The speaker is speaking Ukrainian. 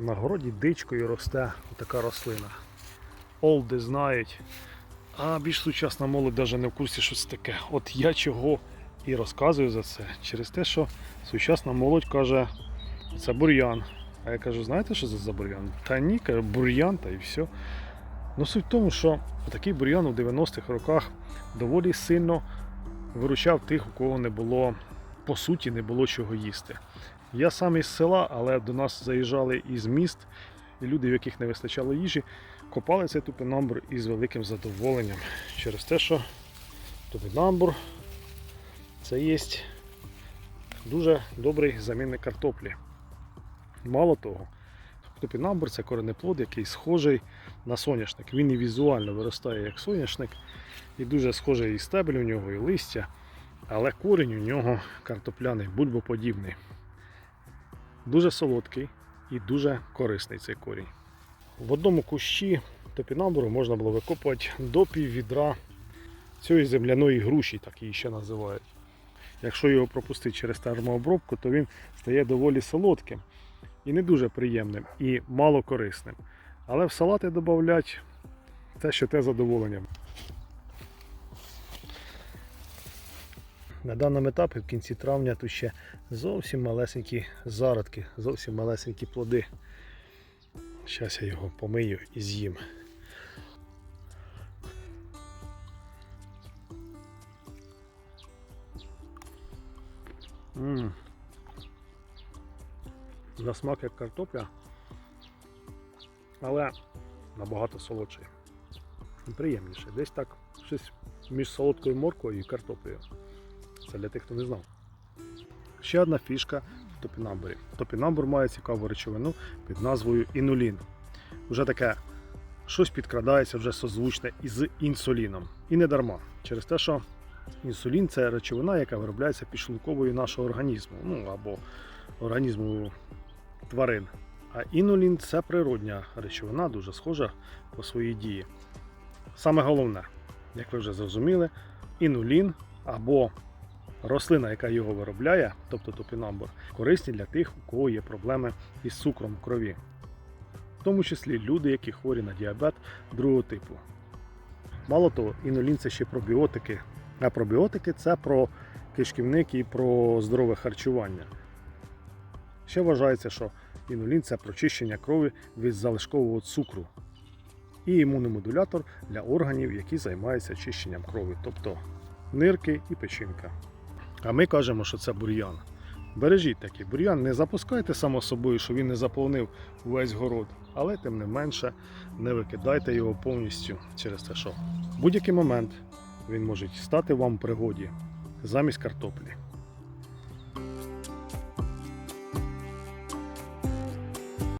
На городі дичкою росте така рослина. Олди знають, а більш сучасна молодь навіть не в курсі, що це таке. От я чого і розказую за це через те, що сучасна молодь каже, це бур'ян. А я кажу, знаєте, що це за бур'ян? Та ні, каже, бур'ян та і все. Ну суть в тому, що такий бур'ян у 90-х роках доволі сильно виручав тих, у кого не було, по суті, не було чого їсти. Я сам із села, але до нас заїжджали із міст, і люди, в яких не вистачало їжі, копали цей тупинамбур із великим задоволенням. Через те, що тупинамбур це є дуже добрий замінник картоплі. Мало того, топінамбур це коренеплод, який схожий на соняшник. Він і візуально виростає як соняшник, і дуже схожий і стебель у нього, і листя, але корінь у нього картопляний, бульбоподібний. Дуже солодкий і дуже корисний цей корінь. В одному кущі топінамбуру можна було викопувати до пів відра цієї земляної груші, так її ще називають. Якщо його пропустити через термообробку, то він стає доволі солодким і не дуже приємним, і мало корисним. Але в салати додати те, що те задоволенням. На даному етапі в кінці травня тут ще зовсім малесенькі зародки, зовсім малесенькі плоди. Зараз я його помию і з'їм. Мм. На смак як картопля, але набагато солодший. Приємніше. Десь так щось між солодкою морквою і картоплею. Це для тих, хто не знав. Ще одна фішка в топінамбурі. Топінамбур має цікаву речовину під назвою інулін. Вже таке щось підкрадається вже созвучне із інсуліном. І не дарма. Через те, що інсулін це речовина, яка виробляється підшлунковою нашого організму. Ну або організму тварин. А інулін це природня речовина, дуже схожа по своїй дії. Саме головне, як ви вже зрозуміли, інулін або рослина, яка його виробляє, тобто топінамбур, корисні для тих, у кого є проблеми із цукром в крові. В тому числі люди, які хворі на діабет другого типу. Мало того, інулін це ще пробіотики. А пробіотики це про кишківник і про здорове харчування. Ще вважається, що інулін це прочищення крові від залишкового цукру і імуномодулятор для органів, які займаються очищенням крові, тобто нирки і печінка. А ми кажемо, що це бур'ян. Бережіть такий бур'ян, не запускайте само собою, що він не заповнив весь город, але тим не менше не викидайте його повністю через те, що в будь-який момент він може стати вам в пригоді замість картоплі.